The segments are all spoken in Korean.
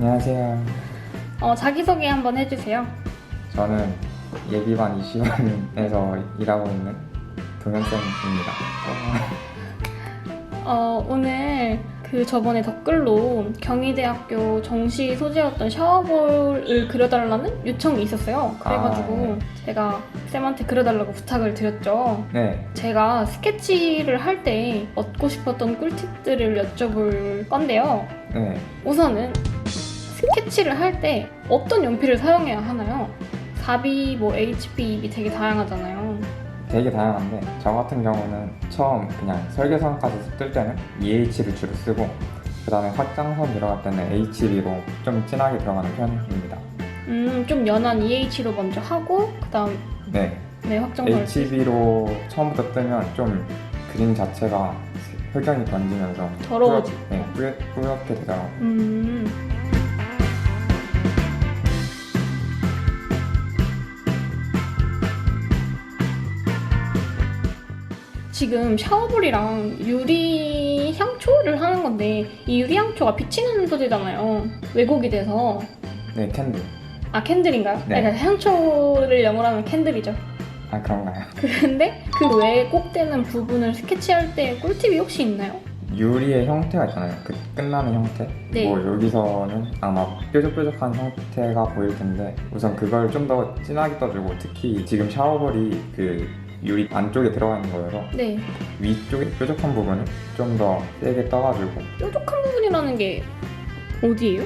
안녕하세요. 어, 자기소개 한번 해주세요. 저는 예비반 20반에서 일하고 있는 동현쌤입니다. 어, 오늘 그 저번에 댓글로 경희대학교 정시 소재였던 샤워볼을 그려달라는 요청이 있었어요. 그래가지고 제가 쌤한테 그려달라고 부탁을 드렸죠. 네, 제가 스케치를 할 때 얻고 싶었던 꿀팁들을 여쭤볼 건데요. 네. 우선은 스케치를 할 때 어떤 연필을 사용해야 하나요? 4B, 뭐 HB, 이 되게 다양하잖아요. 되게 다양한데 저 같은 경우는 처음 그냥 설계선까지 뜰 때는 EH를 주로 쓰고 그 다음에 확장선 들어갈 때는 HB로 좀 진하게 들어가는 편입니다. 음, 좀 연한 EH로 먼저 하고 그 다음 네, 네 확정을 HB로 처음부터 뜨면 좀 그림 자체가 흑연이 번지면서 더러워지. 뿌옇- 네, 뿌옇, 뿌옇게 되더라고요. 음. 지금 샤워볼이랑 유리 향초를 하는 건데 이 유리 향초가 비치는 소재잖아요. 왜곡이 돼서 네, 캔들. 아 캔들인가요? 네. 그러니까 향초를 영어로 하면 캔들이죠. 아 그런가요? 근데 그 왜곡되는 부분을 스케치할 때 꿀팁이 혹시 있나요? 유리의 형태가 있잖아요. 그 끝나는 형태. 네. 뭐 여기서는 아마 뾰족뾰족한 형태가 보일 텐데 우선 그걸 좀 더 진하게 떠주고 특히 지금 샤워볼이 그 유리 안쪽에 들어가 있는 거여서 네. 위쪽에 뾰족한 부분을 좀 더 세게 떠가지고 뾰족한 부분이라는 게 어디예요?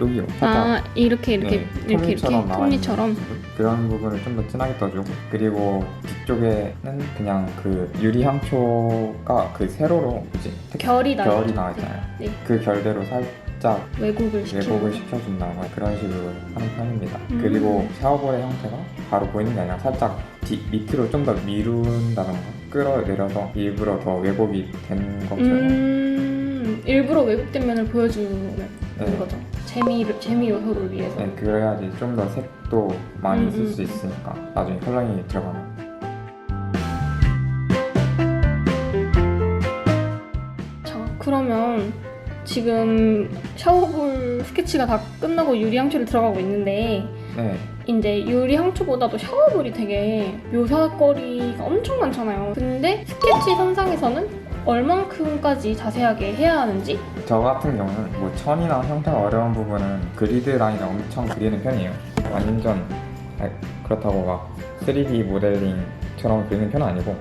여기요. 살짝 아 이렇게 이렇게 네, 이렇게 이렇게 톱니처럼 나와 있는 톱니처럼? 그런 부분을 좀 더 진하게 떠주고 그리고 뒤쪽에는 그냥 그 유리 향초가 그 세로로 뭐지 결이 나 결이 나와 있잖아요. 네 그 결대로 살짝 왜곡을 왜곡을 시켜준다고 그런 식으로 하는 편입니다. 음. 그리고 샤워볼의 형태가 바로 보이는 게 아니라 살짝 뒤, 밑으로 좀 더 미룬다던가 끌어내려서 일부러 더 왜곡이 된 것처럼? 음 일부러 왜곡된 면을 보여주는 네. 거죠. 재미 재미 요소를 위해서. 네, 그래야지 좀 더 색도 많이 음, 쓸 음. 수 있으니까 나중에 컬러링이 들어가면. 자 그러면 지금 샤워볼 스케치가 다 끝나고 유리 향초를 들어가고 있는데 네, 이제 유리 향초보다도 샤워볼이 되게 묘사거리가 엄청 많잖아요. 근데 스케치 선상에서는 얼만큼까지 자세하게 해야 하는지? 저 같은 경우는 뭐 천이나 형태가 어려운 부분은 그리드 라인을 엄청 그리는 편이에요. 완전 아, 그렇다고 막 3D 모델링처럼 그리는 편은 아니고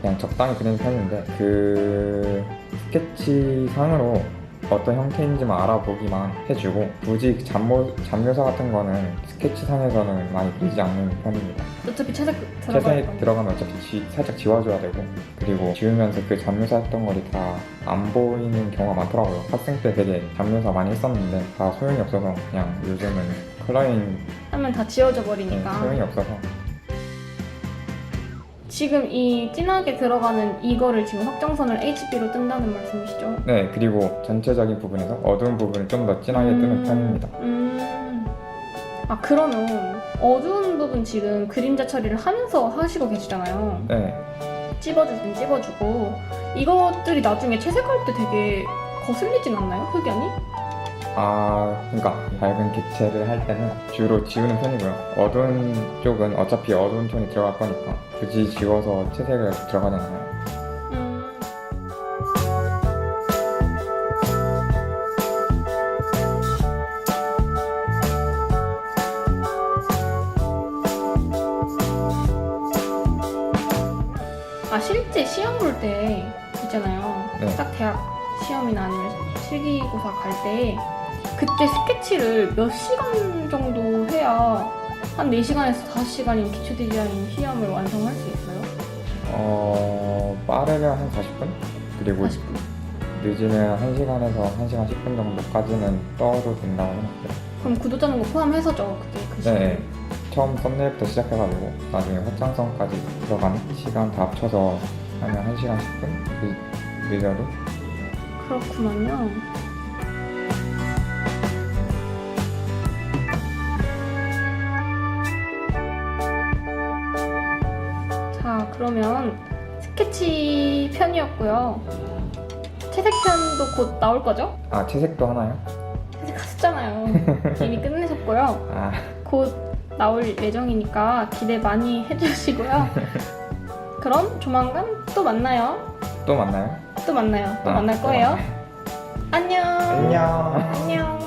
그냥 적당히 그리는 편인데 그 스케치상으로 어떤 형태인지만 알아보기만 해주고 굳이 잡모, 잡묘사 같은 거는 스케치상에서는 많이 그리지 않는 편입니다. 어차피 채색 채색이 거니까. 들어가면 어차피 지- 살짝 지워줘야 되고 그리고 지우면서 그 잡묘사 했던 거리 다 안 보이는 경우가 많더라고요. 학생 때 되게 잡묘사 많이 했었는데 다 소용이 없어서 그냥 요즘은 컬러링 하면 다 지워져 네, 버리니까. 소용이 없어서 지금 이 진하게 들어가는 이거를 지금 확정선을 HB로 뜬다는 말씀이시죠? 네 그리고 전체적인 부분에서 어두운 부분을 좀 더 진하게 뜨는 편입니다 음. 아 그러면 어두운 부분 지금 그림자 처리를 하면서 하시고 계시잖아요. 네 찝어주긴 찝어주고 이것들이 나중에 채색할 때 되게 거슬리진 않나요? 흑연이? 아, 그러니까 밝은 객체를 할 때는 주로 지우는 편이고요. 어두운 쪽은 어차피 어두운 톤이 들어갈 거니까 굳이 지워서 채색을 들어가지 않아요. 음. 아 실제 시험 볼 때 있잖아요. 네. 딱 대학 시험이나 아니면 실기고사 갈 때 그때 스케치를 몇 시간 정도 해야 한 4시간에서 5시간인 기초 디자인 시험을 완성할 수 있어요? 어, 빠르면 한 40분? 그리고 40분. 늦으면 1시간에서 1시간 10분 정도까지는 떠도 된다고 생각해요. 그럼 구독자는 거 포함해서죠, 그게 그 시간. 네. 처음 썸네일부터 시작해가지고 나중에 확장성까지 들어가는 시간 다 합쳐서 하면 1시간 10분? 늦, 늦어도? 그렇구만요. 자, 그러면 스케치 편이었고요. 채색편도 곧 나올 거죠? 아 채색도 하나요? 채색하셨잖아요. 이미 끝내셨고요. 아 곧 나올 예정이니까 기대 많이 해주시고요. 그럼 조만간 또 만나요. 또 만나요. 또 만나요. 또 아, 만날 거예요. 안녕. 안녕. 안녕.